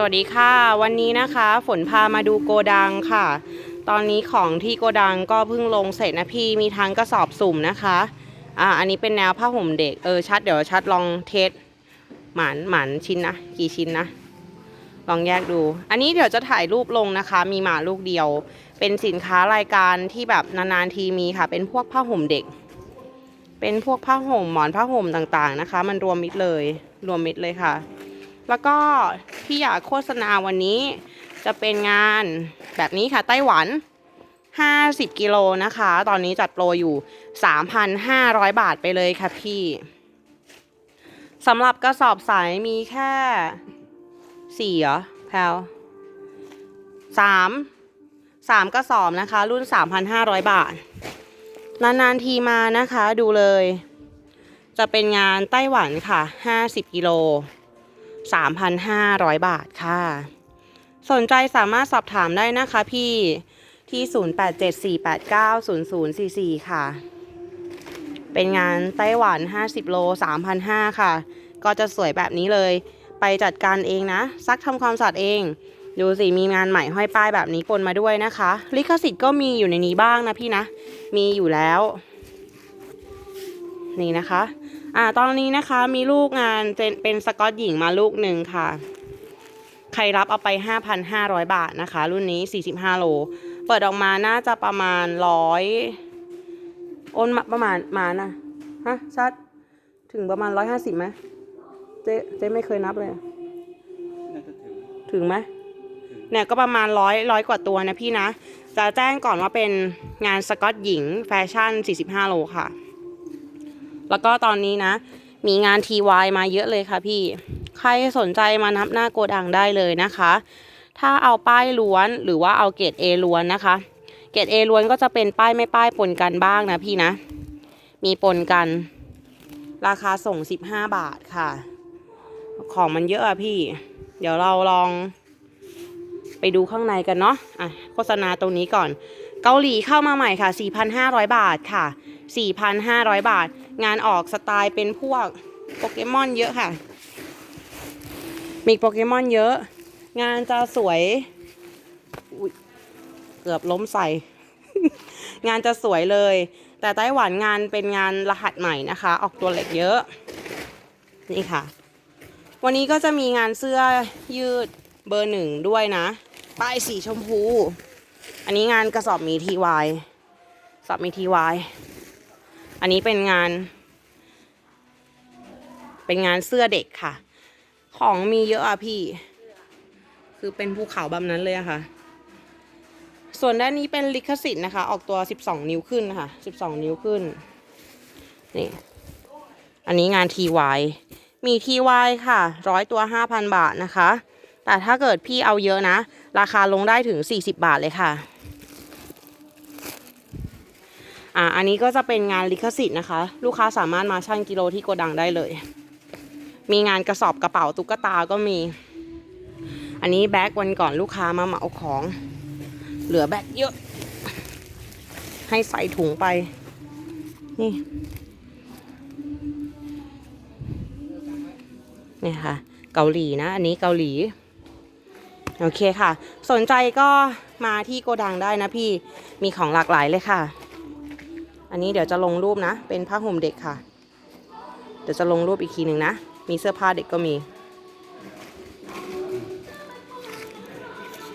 สวัสดีค่ะ วันนี้นะคะ ฝนพามาดูโกดังค่ะ ตอนนี้ของที่โกดังก็เพิ่งลงเสร็จนะพี่มีทั้งกระสอบสุ่มนะคะอ่าอันนี้เป็นแนวผ้าห่มเด็กเออชัดเดี๋ยวชัดลองเทสหมานหมานชิ้นนะกี่ชิ้นนะ ลองแยกดู อันนี้เดี๋ยวจะถ่ายรูปลงนะคะ มีหมาลูกเดียว เป็นสินค้ารายการที่แบบนานๆทีมีค่ะ เป็นพวกผ้าห่มเด็ก เป็นพวกผ้าห่มหมอนผ้าห่มต่างๆนะคะ มันรวมมิดเลย รวมมิดเลยค่ะ แล้วก็ ที่อยากโฆษณาวันนี้ จะเป็นงานแบบนี้ค่ะไต้หวัน 50 กิโลนะคะ ตอนนี้จัดโปรอยู่ 3,500 บาทไปเลยค่ะพี่สำหรับกระสอบสายมีแค่สี่เหรอแพลวสามสามกระสอบนะคะ รุ่น 3,500 บาท นานๆทีมานะคะดูเลย จะเป็นงานไต้หวันค่ะ 50 กิโล 3,500 บาทค่ะ สนใจสามารถสอบถามได้นะคะพี่ที่ 0874890044 ค่ะ เป็นงานไต้หวัน 50 โล 3,500 ค่ะ ก็จะสวยแบบนี้เลย ไปจัดการเองนะ ซักทำความสะอาดเอง ดูสิ มีงานใหม่ห้อยป้ายแบบนี้ปนมาด้วยนะคะ ลิขสิทธิ์ก็มีอยู่ในนี้บ้างนะพี่นะ มีอยู่แล้ว นี่นะคะ อ่าตอนนี้นะคะมีลูกงานเป็นสกอตหญิงมาลูกหนึ่งค่ะ ใครรับเอาไป 5,500 บาทนะคะ รุ่นนี้ 45 โล เปิดออกมาน่าจะประมาณร้อยโอนประมาณมานะฮะชัดถึงประมาณ150ไหมเจ๊เจ๊ไม่เคยนับเลยถึงถึงไหมเนี่ยก็ประมาณร้อยร้อยกว่าตัวนะพี่นะ จะแจ้งก่อนว่าเป็นงานสกอตหญิงแฟชั่น 45 โลค่ะ แล้วก็ตอนนี้นะ มีงาน TY มาเยอะเลยค่ะพี่ ใครสนใจมานับหน้าโกดังได้เลยนะคะ ถ้าเอาป้ายล้วนหรือว่าเอาเกรด A ล้วนนะคะ เกรด A ล้วนก็จะเป็นป้ายไม่ป้ายปนกันบ้างนะพี่นะ มีปนกัน ราคาส่ง 15 บาทค่ะ ของมันเยอะอะพี่ เดี๋ยวเราลองไปดูข้างในกันเนาะ อะ โฆษณาตรงนี้ก่อน เกาหลีเข้ามาใหม่ค่ะ 4,500 บาทค่ะ 4,500 บาท งานออกสไตล์เป็นพวกโปเกมอนเยอะค่ะ มีโปเกมอนเยอะ งานจะสวยยเกือบล้มใส่ งานจะสวยเลย แต่ไต้หวันงานเป็นงานรหัสใหม่นะคะ ออกตัวเหล็กเยอะ นี่ค่ะ วันนี้ก็จะมีงานเสื้อยืดเบอร์หนึ่งด้วยนะ ป้ายสีชมพู อันนี้งานกระสอบมีทีวายสอบมีทีวาย อันนี้เป็นงาน เป็นงานเสื้อเด็กค่ะ ของมีเยอะอะพี่ คือเป็นภูเขาแบบนั้นเลยอะค่ะ ส่วนด้านนี้เป็นลิขสิทธิ์นะคะ ออกตัว 12 นิ้วขึ้นค่ะ 12 นิ้วขึ้น นี่ อันนี้งาน TY มี TY ค่ะ ร้อยตัว 5,000 บาทนะคะ แต่ถ้าเกิดพี่เอาเยอะนะ ราคาลงได้ถึง 40 บาทเลยค่ะ อ่าอันนี้ก็จะเป็นงานลิขสิทธิ์นะคะ ลูกค้าสามารถมาชั่งกิโลที่โกดังได้เลย มีงานกระสอบกระเป๋าตุ๊กตาก็มี อันนี้แบ็กวันก่อนลูกค้ามาเหมาของ เหลือแบ็กเยอะ ให้ใส่ถุงไป นี่นี่ค่ะ เกาหลีนะ อันนี้เกาหลี โอเคค่ะ สนใจก็มาที่โกดังได้นะพี่ มีของหลากหลายเลยค่ะ อันนี้เดี๋ยวจะลงรูปนะ เป็นผ้าห่มเด็กค่ะ เดี๋ยวจะลงรูปอีกทีหนึ่งนะ มีเสื้อผ้าเด็กก็มี